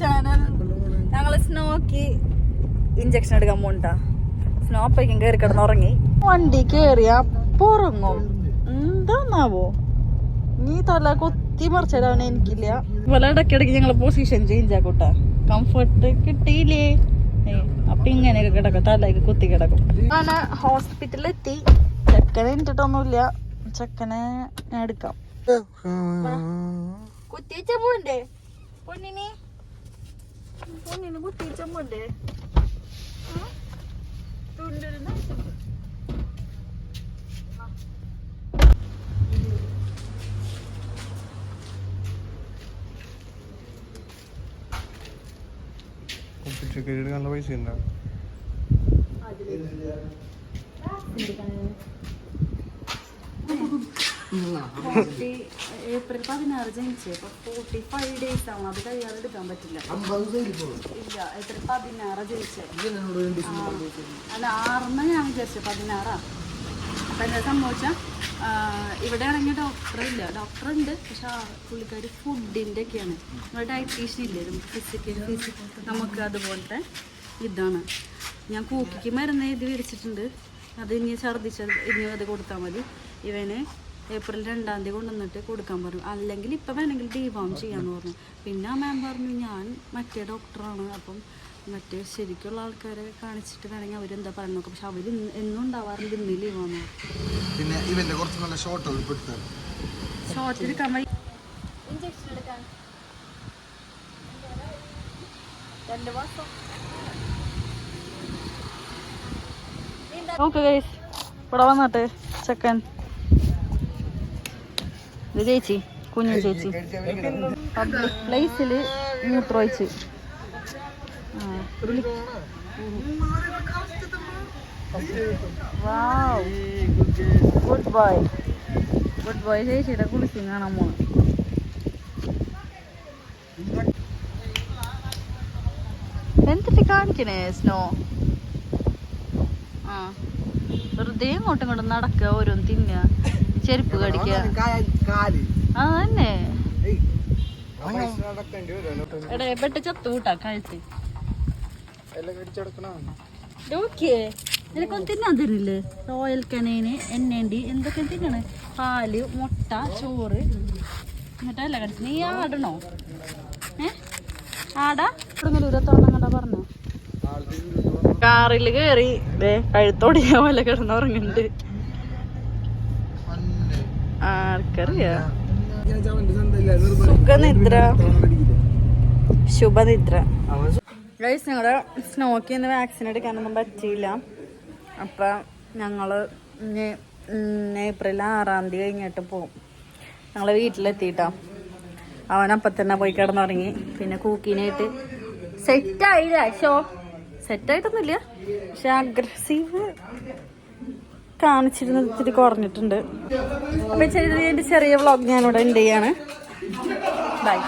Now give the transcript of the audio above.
Channel. ഞങ്ങൾ സ്നോക്ക് injection എടുക്കാൻ പോണ്ടാ snow അപ്പഴേക്കും കയറി കിടന്നുറങ്ങി. വണ്ടി കേറിയ അപ്പുറങ്ങും. എന്താന്നാവോ? നീ തല കൊത്തി മറിച്ചിടാൻ എനിക്കില്ല. ഇവലെ ഇടയ്ക്കിടയ്ക്ക് ഞങ്ങൾ പൊസിഷൻ ചേഞ്ച് ആക്കൂട്ടാ. കംഫർട്ട് കിട്ടിയില്ലേ? അപ്പൊ ഇങ്ങനെയൊക്കെ കിടക്കും തലയൊക്കെ കുത്തി കിടക്കും. അങ്ങനെ ഹോസ്പിറ്റലിൽ എത്തി ചെക്കനെ എനിട്ടിട്ടൊന്നുമില്ല ചെക്കനെ ഞാൻ എടുക്കാം. കുത്തിച്ച പോണ്ടേ പൊന്നിനി പൊന്നിന് കുത്തിച്ച പോണ്ടേ ടിക്കറ്റ് എടുക്കാനുള്ള പൈസ ഉണ്ടോ ഏപ്രിൽ പതിനാറ് ജനിച്ചേ. അപ്പൊ ഫോർട്ടി ഫൈവ് ഡേയ്സ് ആവും അത് കഴിയാതെ എടുക്കാൻ പറ്റില്ല. ഇല്ല ഏപ്രിൽ പതിനാറ് ജനിച്ചേ. അല്ല ആറിന് ഞാൻ വിചാരിച്ചു പതിനാറാ. അപ്പൊ എന്താ സംഭവിച്ചാ ഇവിടെ ആണെങ്കിൽ ഡോക്ടർ ഇല്ല. ഡോക്ടർ ഉണ്ട് പക്ഷെ ആ പുള്ളിക്കാർ ഫുഡിന്റെ ഒക്കെയാണ് നമ്മുടെ ഡയറ്റീഷ്യൻ ഇല്ലേ ഫിസിക്കൽ ഫിസിക്കൽ നമുക്ക് അതുപോലത്തെ ഇതാണ്. ഞാൻ കൂക്കിക്ക് മരുന്ന് എഴുതി വിരിച്ചിട്ടുണ്ട് അത് ഇനി ഛർദ്ദിച്ച ഇനി അത് കൊടുത്താൽ മതി. ഇവന് ഏപ്രിൽ രണ്ടാം തീയതി കൊണ്ടുവന്നിട്ട് കൊടുക്കാൻ പറഞ്ഞു. അല്ലെങ്കിൽ ഇപ്പം വേണമെങ്കിൽ ഡീവാം ചെയ്യാമെന്ന് പറഞ്ഞു. പിന്നെ ആ മാം പറഞ്ഞു ഞാൻ മറ്റേ ഡോക്ടറാണ് അപ്പം മറ്റേ ശരിക്കുള്ള ആൾക്കാരെ കാണിച്ചിട്ട് വേണമെങ്കിൽ അവരെന്താ പറയുന്നത് നോക്കാം. പക്ഷെ അവർ എന്നും ഉണ്ടാവാറുണ്ട് ഇന്ന് ലീവാന്ന് പിന്നെ ഇവന്റെ കുറച്ച് നല്ല ഷോർട്ട് ഉൾപ്പെടുത്താൻ ഷോർട്ട് എടുക്കാൻ വഴി ഇഞ്ചക്ഷൻ എടുക്കാൻ. രണ്ട് മാസം. നോക്ക് ഗൈസ് ഇവിടെ വന്നിട്ട് ചെക്കൻ. ഇത് ചേച്ചി കുഞ്ഞു ചേച്ചി പബ്ലിക് പ്ലേസിൽ മൂത്രമൊഴിച്ച് ഗുഡ് ബോയ് ഗുഡ് ബോയ് ചേച്ചിയുടെ കുളിച്ച് കാണാൻ പോണു എന്തിട്ട് കാണിക്കണേ സ്നോ? ആ. വെറുതെ ഇങ്ങോട്ടും ഇങ്ങോട്ടും നടക്കുക ഓരോന്ന് തിന്നുക. ചെരുപ്പ് കടിക്കുക ആ തന്നെ. എടേ കഴുത്ത്. നിനക്കൊന്നും തിന്നാൻ തരില്ലേ? റോയൽ കനേന് എണ്ണേണ്ടി എന്തൊക്കെ തിന്നണേ? പാൽ മുട്ട ചോറ്. എന്നിട്ടല്ല കടിച്ചു. നീ ആടണോ? ഏ? ആടാ? പറഞ്ഞോ. കാറിൽ കേറി ദേ കഴുത്തോടിയ പോലെ കിടന്നുറങ്ങുന്നുണ്ട് ആർക്കറിയാ. സുഖനിദ്ര. ശുഭനിദ്ര. ഗൈസ് ഞങ്ങളുടെ സ്നോക്ക് ഇന്ന് വാക്സിൻ എടുക്കാനൊന്നും പറ്റിയില്ല. അപ്പം ഞങ്ങൾ ഏപ്രിൽ ആറാം തീയതി കഴിഞ്ഞിട്ട് പോകും ഞങ്ങൾ വീട്ടിലെത്തിയിട്ടാ. അവൻ അപ്പം തന്നെ പോയി കിടന്നുറങ്ങി. പിന്നെ കൂക്കിനായിട്ട് സെറ്റായില്ല ഷോ? സെറ്റായിട്ടൊന്നുമില്ല പക്ഷെ അഗ്രസീവ് കാണിച്ചിരുന്നത് ഇത്തിരി കുറഞ്ഞിട്ടുണ്ട്. അപ്പം ചെറിയ ചെറിയ വ്ളോഗ് ഞാനിവിടെ ഉണ്ട് ചെയ്യാണ്. ബൈ